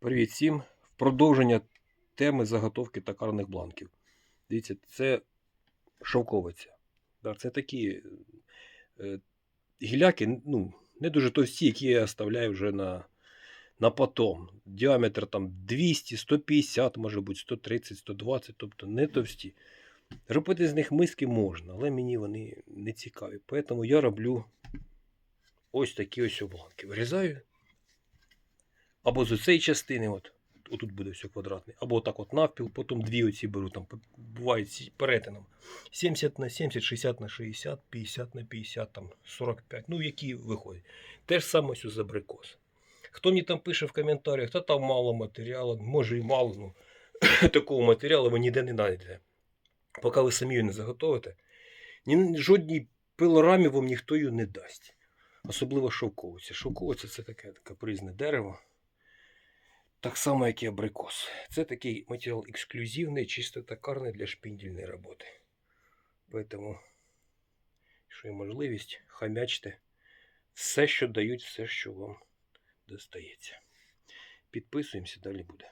Привіт всім! В продовження теми заготовки токарних бланків. Дивіться, це шовковиця. Це такі е, гіляки, ну, не дуже товсті, які я оставляю вже на, на потом. Діаметр там 200, 150, може бути 130, 120, тобто не товсті. Робити з них миски можна, але мені вони не цікаві. Тому я роблю ось такі ось бланки. Вирізаю або з цієї частини, от, отут буде все квадратне, або отак от навпіл, потім дві оці беру, там бувають перетином. 70 на 70, 60 на 60, 50 на 50, там 45, ну які виходять. Те ж саме ось з абрикос. Хто мені там пише в коментарях, та там мало матеріалу, може і мало, ну такого матеріалу ви ніде не знайдете. Поки ви самі її не заготовите, ні, жодній пилорамі вам ніхто її не дасть. Особливо шовковиця. Шовковиця це таке капризне дерево. Так само, як і абрикос. Це такий матеріал ексклюзивний, чисто токарний для шпіндільної роботи. Тому, якщо є можливість, хамячте все, що дають, все, що вам достається. Підписуємося, далі буде.